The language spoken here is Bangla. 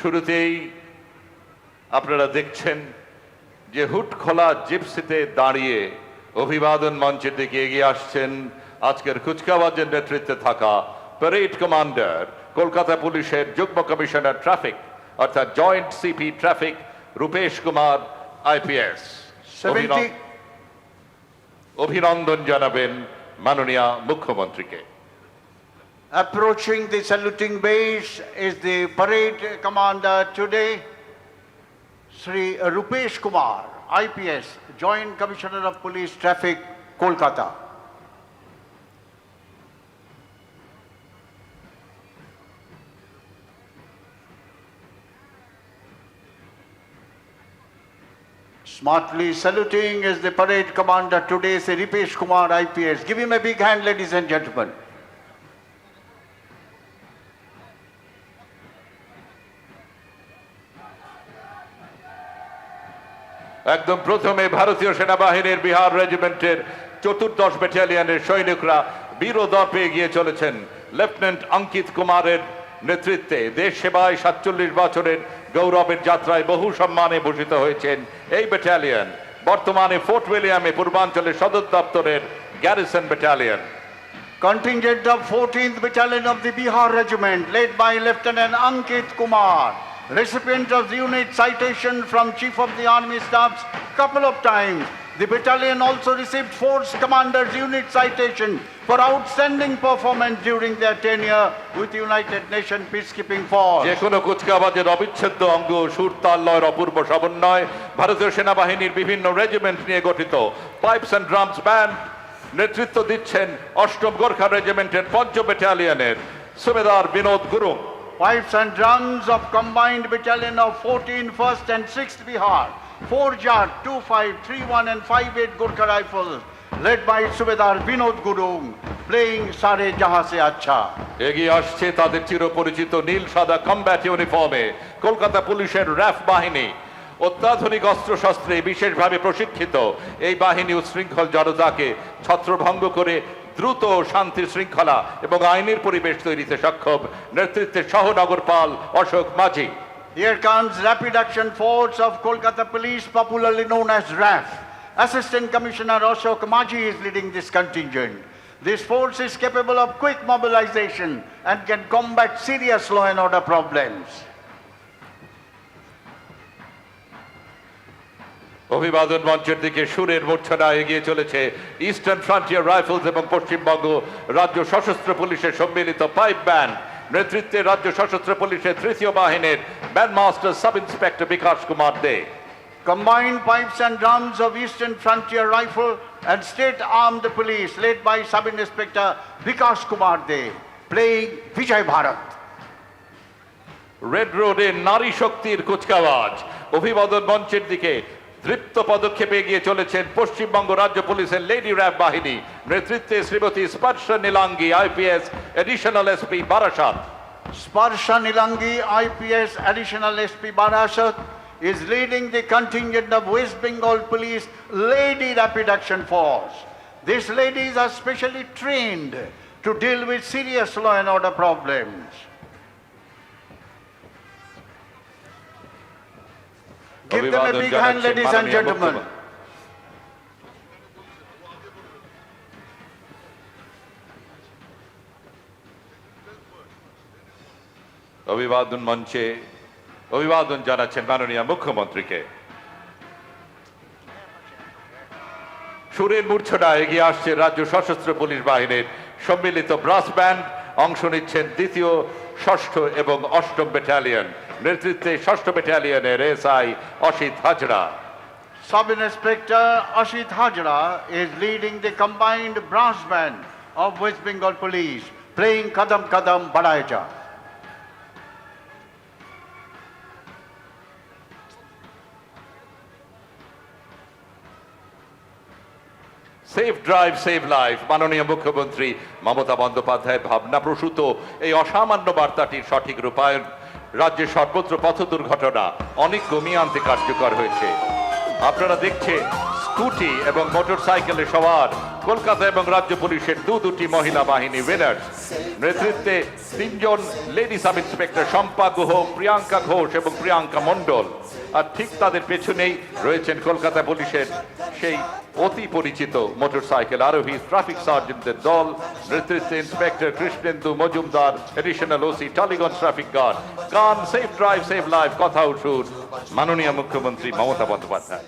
শুরুতেই আপনারা দেখছেন যে হুট খোলা জিপসিতে দাঁড়িয়ে অভিবাদন মঞ্চের দিকে এগিয়ে আসছেন আজকের কুচকাওয়াজের নেতৃত্বে থাকা প্যারেড কমান্ডার কলকাতা পুলিশের যুগ্ম কমিশনার ট্রাফিক অর্থাৎ joint CP traffic Rupesh Kumar IPS অভিনন্দন জানাবেন মাননীয় মুখ্যমন্ত্রীকে। Approaching the saluting base is the parade commander today, Sri Rupesh Kumar, IPS, Joint Commissioner of Police Traffic, Kolkata. Smartly saluting is the parade commander today, Sri Rupesh Kumar, IPS. Give him a big hand, ladies and gentlemen. একদম প্রথমে ভারতীয় সেনাবাহিনীর বিহার রেজিমেন্টের চতুর্দশ ব্যাটালিয়নের সৈনিকরা বীরদর্পে এগিয়ে চলেছেন। লেফটেন্যান্ট অঙ্কিত কুমারের নেতৃত্বে দেশ সেবায় সাতচল্লিশ বছরের গৌরবের যাত্রায় বহু সম্মানে ভূষিত হয়েছেন এই ব্যাটালিয়ন। বর্তমানে ফোর্ট উইলিয়ামে পূর্বাঞ্চলের সদর দপ্তরের garrison battalion. Contingent of 14th Battalion of the Bihar Regiment, led by Lieutenant Ankit Kumar, recipient of the unit citation from Chief of the Army Staffs couple of times. The battalion also received Force Commander's unit citation for outstanding performance during their tenure with United Nations Peacekeeping Force. যে কোনো কুচকাওয়াজের অবিচ্ছেদ্য অঙ্গ সুর তাল্লয়ের অপূর্ব সমন্বয় ভারতীয় সেনাবাহিনীর বিভিন্ন রেজিমেন্ট নিয়ে গঠিত পাইপস অ্যান্ড ড্রামস ব্যান্ড নেতৃত্ব দিচ্ছেন অষ্টম গোর্খা রেজিমেন্টের পঞ্চম ব্যাটালিয়নের সুবেদার Binod Gurung Pipes and drums of combined battalion of 14 1st and 6th Bihar, 4 Jat, 2 5, 3 1 and 5 8 Gurkha rifles, led by Subedar Vinod Gurung, playing Sare Jahan Se Acha. এগিয়ে আসছে তাদের চিরপরিচিত নীল সাদা কমব্যাট ইউনিফর্মে কলকাতা পুলিশের র্যাফ বাহিনী অত্যাধুনিক অস্ত্রশস্ত্রে বিশেষভাবে প্রশিক্ষিত এই বাহিনী উশৃঙ্খল জনতাকে ছত্রভঙ্গ করে দ্রুত শান্তি শৃঙ্খলা এবং আইনের পরিবেশ তৈরিতে সক্ষম নেতৃত্বে সহনগরপাল অশোক মাঝি Here comes Rapid Action Force of Kolkata Police, popularly known as RAF. Assistant Commissioner Ashok Maji is leading this contingent. This force is capable of quick mobilization and can combat serious law and order problems. অভিবাদন মঞ্চের দিকে সুরের মূর্ছনা এগিয়ে চলেছে ইস্টার্ন ফ্রন্টিয়ার রাইফেলস এবং পশ্চিমবঙ্গ রাজ্য সশস্ত্র পুলিশের সম্মিলিত পাইপ ব্যান্ড নেতৃত্বে রাজ্য সশস্ত্র পুলিশের তৃতীয় বাহিনীর band master sub inspector Bikash Kumar De. Combined pipes and drums of Eastern Frontier Rifle and State Armed Police led by Sub-Inspector Vikas Kumar De, playing Vijay Bharat. Red রোডে নারী শক্তির কুচকাওয়াজ। অভিবাদন মঞ্চের দিকে দৃপ্ত পদক্ষেপে এগিয়ে চলেছেন পশ্চিমবঙ্গ রাজ্য পুলিশের লেডি র্যাব বাহিনী নেতৃত্বে Shrimati Sparsha Nilangi IPS additional SP Barasat Sparsha Nilangi, IPS Additional SP Barasat, is leading the contingent of West Bengal Police Lady Rapid Action Force. These ladies are specially trained to deal with serious law and order problems. Give them a অভিবাদন big hand, ladies and gentlemen. অভিবাদন মঞ্চে অভিবাদন জানাচ্ছেন মাননীয় মুখ্যমন্ত্রীকে সুরের মূর্ছনা এগিয়ে আসছে রাজ্য সশস্ত্র পুলিশ বাহিনীর সম্মিলিত ব্রাস ব্যান্ড অংশ নিচ্ছেন দ্বিতীয় ষষ্ঠ এবং অষ্টম ব্যাটালিয়ন নেতৃত্বে ষষ্ঠ ব্যাটালিয়নের S I Asit Hazra. Sub inspector Asit Hazra is leading the combined branch band of West Bengal police playing Kadam Kadam Badhaye যায় সেফ ড্রাইভ সেভ লাইফ মাননীয় মুখ্যমন্ত্রী মমতা বন্দ্যোপাধ্যায়ের ভাবনা প্রসূত। এই অসামান্য বার্তাটির সঠিক রূপায়ণ রাজ্যের সর্বত্র পথ দুর্ঘটনা অনেক কমিয়ে আনতে কার্যকর হয়েছে। আপনারা দেখছেন স্কুটি এবং মোটর সাইকেলে সবার কলকাতা এবং রাজ্য পুলিশের দু দুটি মহিলা বাহিনী উইনার্স নেতৃত্বে তিনজন lady sub inspector Shampa Guha, Priyanka Ghosh এবং প্রিয়াঙ্কা মণ্ডল। আর ঠিক তাদের পেছনেই রয়েছেন কলকাতা পুলিশের সেই অতি পরিচিত মোটরসাইকেল আরোহী ট্রাফিক সার্জেন্টদের দল। নেতৃত্বে inspector Krishnendu Majumdar additional OC Tollygunge traffic guard গান সেফ ড্রাইভ সেভ লাইফ কথা উঠুন মাননীয় মুখ্যমন্ত্রী মমতা বন্দ্যোপাধ্যায়।